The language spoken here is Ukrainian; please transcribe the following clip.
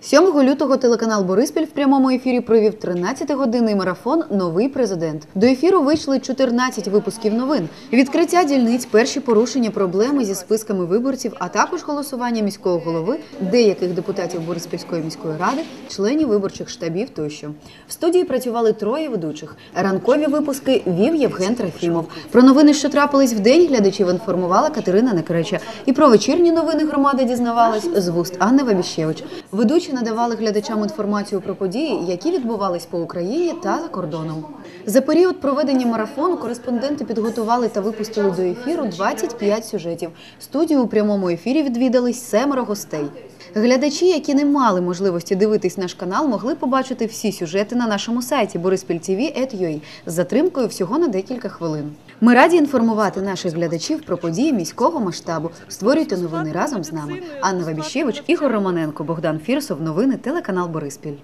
7 лютого телеканал Бориспіль в прямому ефірі провів 13-годинний марафон Новий президент. До ефіру вийшли 14 випусків новин. Відкриття дільниць, перші порушення проблеми зі списками виборців, а також голосування міського голови, деяких депутатів Бориспільської міської ради, членів виборчих штабів тощо. В студії працювали троє ведучих. Ранкові випуски вів Євген Трофімов. Про новини, що трапились в день, глядачів інформувала Катерина Некреча. І про вечірні новини громади дізнавалась з вуст Анни Вабіщевич. Ведучі надавали глядачам інформацію про події, які відбувались по Україні та за кордоном. За період проведення марафону кореспонденти підготували та випустили до ефіру 25 сюжетів. Студію у прямому ефірі відвідались семеро гостей. Глядачі, які не мали можливості дивитись наш канал, могли побачити всі сюжети на нашому сайті borispiltv.ua з затримкою всього на декілька хвилин. Ми раді інформувати наших глядачів про події міського масштабу. Створюйте новини разом з нами. Анна Вабіщевич, Ігор Романенко, Богдан Фірсов. Новини телеканал Бориспіль.